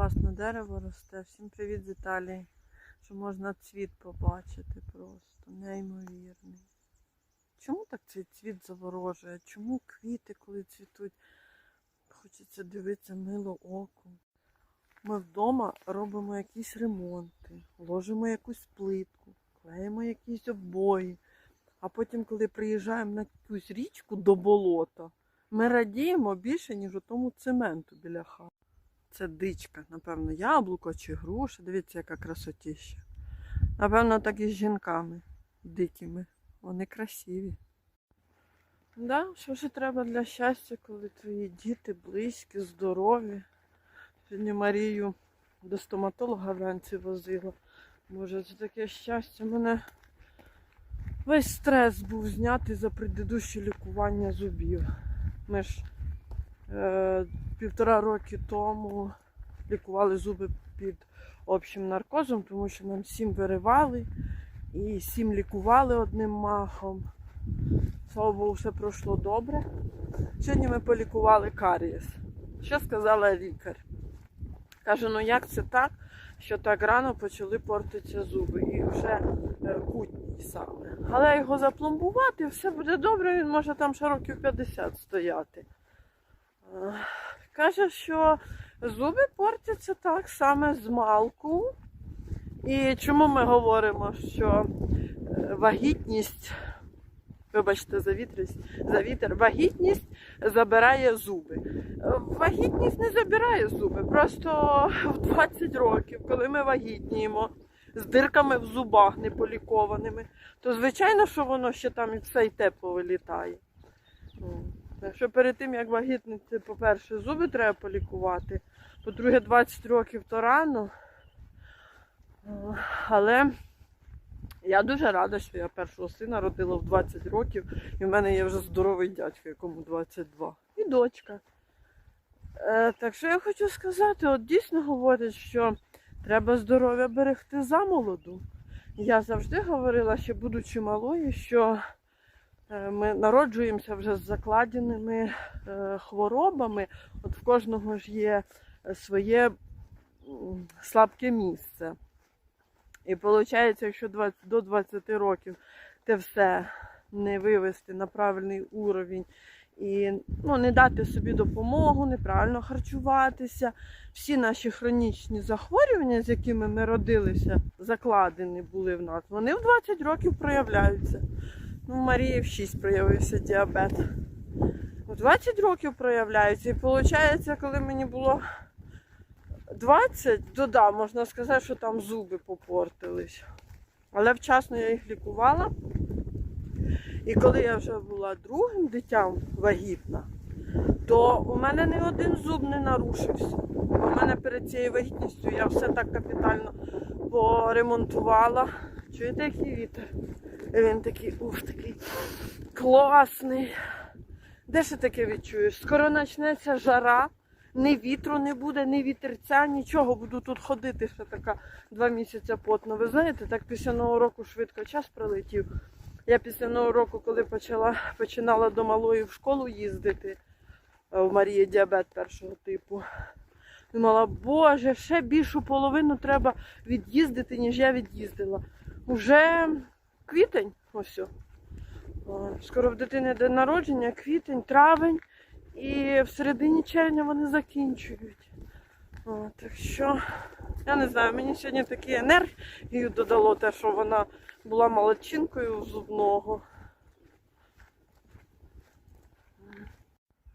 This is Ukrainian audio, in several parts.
класно дерево росте. Всім привіт з Італії. Що можна цвіт побачити просто. Неймовірний. Чому так цей цвіт заворожує? Чому квіти, коли цвітуть? Хочеться дивитися мило оку. Ми вдома робимо якісь ремонти, ложимо якусь плитку, клеїмо якісь обої. А потім, коли приїжджаємо на якусь річку до болота, ми радіємо більше, ніж у тому цементу біля хати. Це дичка, напевно, яблуко чи груша. Дивіться, яка красотіща. Напевно, так і з жінками дикими. Вони красиві. Да, що ж треба для щастя, коли твої діти близькі, здорові. Сьогодні Марію до стоматолога вранці возила. Боже, це таке щастя. Мене весь стрес був знятий за предыдуще лікування зубів. Ми ж півтора роки тому лікували зуби під общим наркозом, тому що нам сім виривали і сім лікували одним махом. Слава Богу, все пройшло добре. Сьогодні ми полікували карієс. Що сказала лікар? Каже, ну як це так, що так рано почали портитися зуби і вже е, кутні саме. Але його запломбувати, все буде добре, він може там ще років 50 стояти. Е, Каже, що зуби портяться так саме з малку. І чому ми говоримо, що е, вагітність, вибачте, за вітрість, за вітер, вагітність забирає зуби. Е, Вагітність не забирає зуби. Просто в 20 років, коли ми вагітніємо з дирками в зубах неполікованими, то звичайно, що воно ще там і все й те повилітає. Що перед тим, як вагітнити, по-перше, зуби треба полікувати, по-друге, 20 років то рано. Але я дуже рада, що я першого сина родила в 20 років, і в мене є вже здоровий дядько, якому 22. І дочка. Е, так що я хочу сказати, от дійсно говорять, що треба здоров'я берегти замолоду. Я завжди говорила, ще будучи малою, що ми народжуємося вже з закладеними е, хворобами. От в кожного ж є е, своє слабке місце. І виходить, якщо 20, до 20 років те все не вивести на правильний уровень і ну, не дати собі допомогу, неправильно харчуватися, всі наші хронічні захворювання, з якими ми родилися, закладені були в нас, вони в 20 років проявляються. Ну, Марії в 6 проявився діабет. У 20 років проявляються. І виходить, коли мені було 20, то да, можна сказати, що там зуби попортились. Але вчасно я їх лікувала. І коли я вже була другим дитям вагітна, то у мене ні один зуб не нарушився. У мене перед цією вагітністю я все так капітально поремонтувала. Чуєте, який вітер? Він такий, ух, такий класний. Де ще таке відчуєш? Скоро почнеться жара, ні вітру не буде, ні вітерця, нічого. Буду тут ходити ще така два місяці потно. Ви знаєте, так після нового року швидко час прилетів. Я після нового року, коли почала, починала до малої в школу їздити, е, у Марії діабет першого типу. Думала, боже, ще більшу половину треба від'їздити, ніж я від'їздила. Уже квітень, ось. Скоро в дитини день народження, квітень, травень. І в середині червня вони закінчують. О, так що, я не знаю, мені сьогодні такі енергію додало те, що вона була молодчинкою зубного.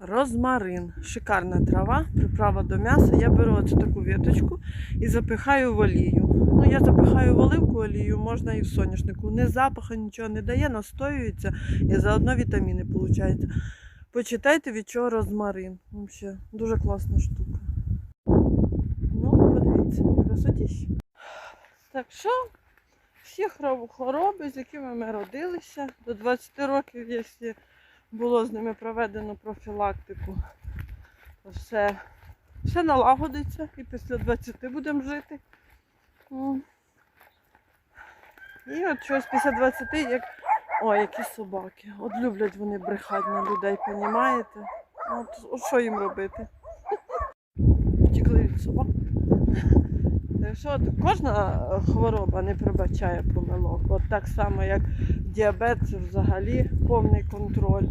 Розмарин. Шикарна трава, приправа до м'яса. Я беру оцю таку віточку і запихаю в олію. Я запихаю в оливку олію, можна і в соняшнику. Не запаху, нічого не дає, настоюється і заодно вітаміни виходить. Почитайте, від чого розмарин. Взагалі, дуже класна штука. Ну, подивіться, красотіще. Так що, всі хвороби, з якими ми родилися, до 20 років, якщо було з ними проведено профілактику, то все, все налагодиться і після 20 будемо жити. М. І от щось після 20, як Ой, які собаки. От люблять вони брехати на людей, понімаєте? От, от що їм робити? Втікли від собак. Так що кожна хвороба не пробачає помилок. От так само, як діабет, це взагалі повний контроль.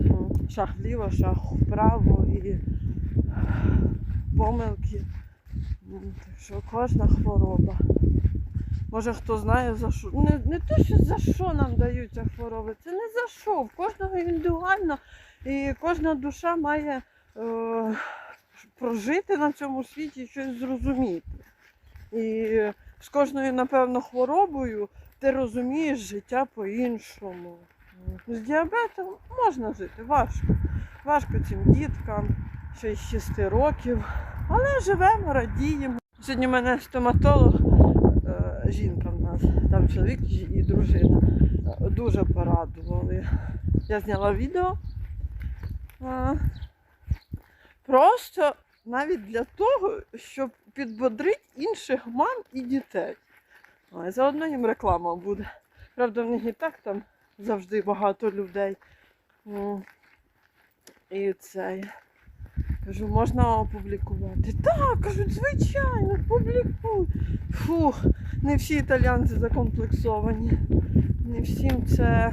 М, Шаг вліво, шаг вправо і помилки. Що кожна хвороба. Може хто знає за що. Не, не те, що за що нам даються хвороби, це не за що. В кожного індивідуально і кожна душа має е, прожити на цьому світі і щось зрозуміти. І з кожною, напевно, хворобою ти розумієш життя по-іншому. З діабетом можна жити, важко. Важко цим діткам, ще й з 6 років. Але живемо, радіємо. Сьогодні в мене стоматолог, е, жінка в нас, там чоловік і дружина, дуже порадували. Я зняла відео. Просто навіть для того, щоб підбодрити інших мам і дітей. А, заодно їм реклама буде. Правда, в них і так там завжди багато людей. І це. Кажу, можна опублікувати. Так, кажуть, звичайно, публікуй. Фух, не всі італіянці закомплексовані. Не всім це.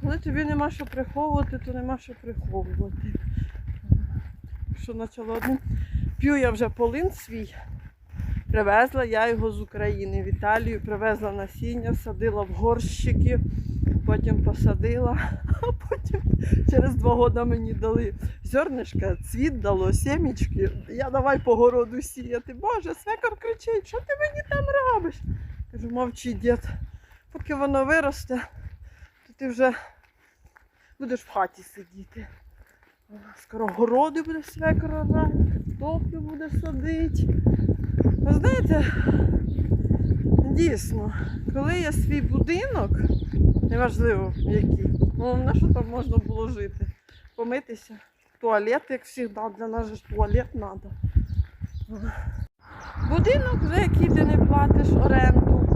Коли тобі нема що приховувати, то нема що приховувати. Що почало одним. П'ю я вже полин свій. Привезла я його з України в Італію, привезла насіння, садила в горщики, потім посадила, а потім через два роки мені дали зернишка, цвіт дало, сімечки. Я давай по городу сіяти. Боже, свекор кричить, що ти мені там робиш? Кажу, мовчи, дід, поки воно виросте, то ти вже будеш в хаті сидіти. Скоро городи буде свекор орати, картоплю буде садити. Ви знаєте, дійсно, коли є свій будинок, неважливо який, ну на що там можна було жити? Помитися, туалет, як завжди, для нас ж туалет треба. Будинок, за який ти не платиш оренду.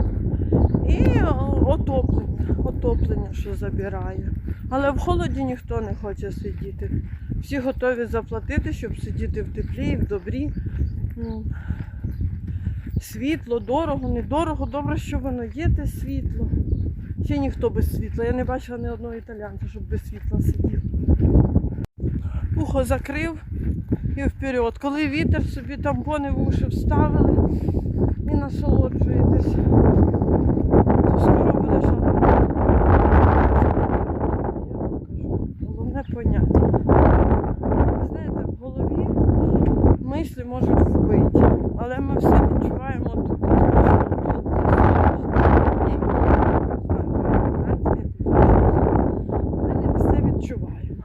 І отоплення, отоплення, що забирає. Але в холоді ніхто не хоче сидіти. Всі готові заплатити, щоб сидіти в теплі і в добрі. Світло, дорого, недорого, добре, що воно є, те світло. Ще ніхто без світла. Я не бачила ні одного італіянця, щоб без світла сидів. Ухо закрив і вперед. Коли вітер собі тампони в уші вставили і насолоджуєтесь. То скоро буде що. Я покажу. Головне поняття. Ви знаєте, в голові мислі можуть вбити, але ми все відчуваємо тут. Ми не все відчуваємо.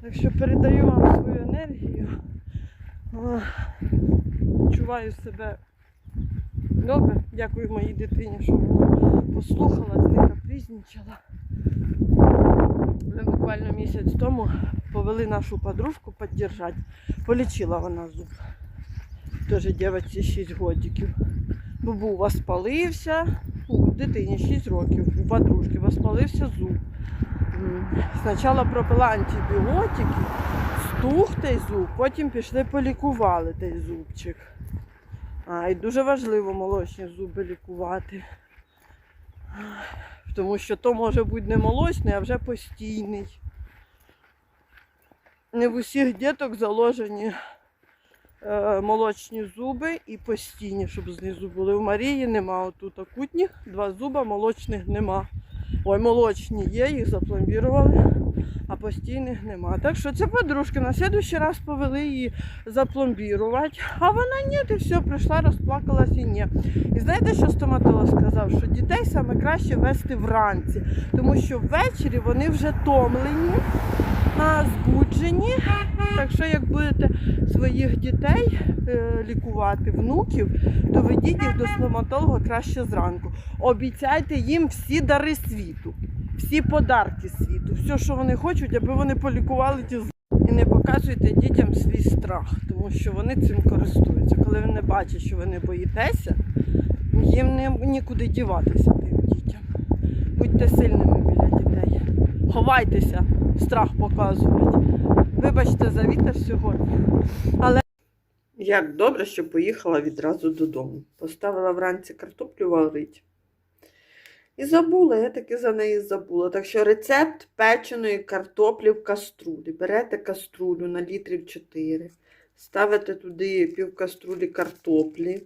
Так що передаю вам свою енергію. А, Відчуваю себе добре. Дякую моїй дитині, що вона послухала, не капризничала. Ми буквально місяць тому повели нашу подружку підтримати. Полічила вона зуб. Теж дівчинці 6 годиків. Бо був воспалився, у дитині 6 років, у подружки воспалився зуб. Спочатку пропила антибіотики, стух той зуб, потім пішли полікували той зубчик. А, і дуже важливо молочні зуби лікувати. Тому що то може бути не молочний, а вже постійний. Не в усіх діток заложені е, молочні зуби і постійні, щоб знизу були. У Марії нема отут акутніх, два зуба, молочних нема. Ой, молочні є, їх запломбірували, а постійних нема. Так що це подружки. На следующий раз повели її запломбірувати. А вона ні, і все, прийшла, розплакалась і ні. І знаєте, що стоматолог сказав? Що дітей саме краще вести вранці, тому що ввечері вони вже томлені, збуджені. Так що як будете своїх дітей е, лікувати, внуків, то ведіть їх до стоматолога краще зранку. Обіцяйте їм всі дари світу, всі подарки світу, все, що вони хочуть, аби вони полікували ті. І не показуйте дітям свій страх, тому що вони цим користуються. Коли вони бачать, що ви не боїтеся, їм не, нікуди діватися тим дітям. Будьте дітей. Ховайтеся, страх показувати. Вибачте за вітер сьогодні. Але Як добре, що поїхала відразу додому. Поставила вранці картоплю варить. І забула, я таки за неї забула. Так що рецепт печеної картоплі в каструлі. Берете каструлю на літрів 4, ставите туди пів каструлі картоплі.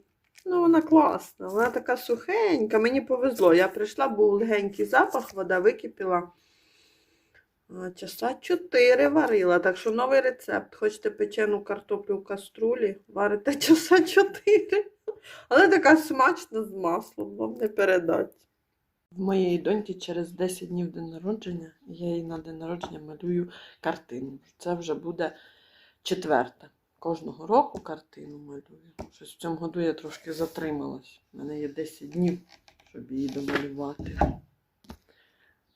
Ну, вона класна, вона така сухенька. Мені повезло. Я прийшла, був легенький запах, вода википіла. А, Часа 4 варила. Так що новий рецепт. Хочете печену картоплю в каструлі, варите часа 4. Але така смачна з маслом, вам не передать. В моєї доньки через 10 днів день народження, я їй на день народження малюю картину. Це вже буде четверта. Кожного року картину малюю. Щось в цьому году я трошки затрималась. У мене є 10 днів, щоб її домалювати.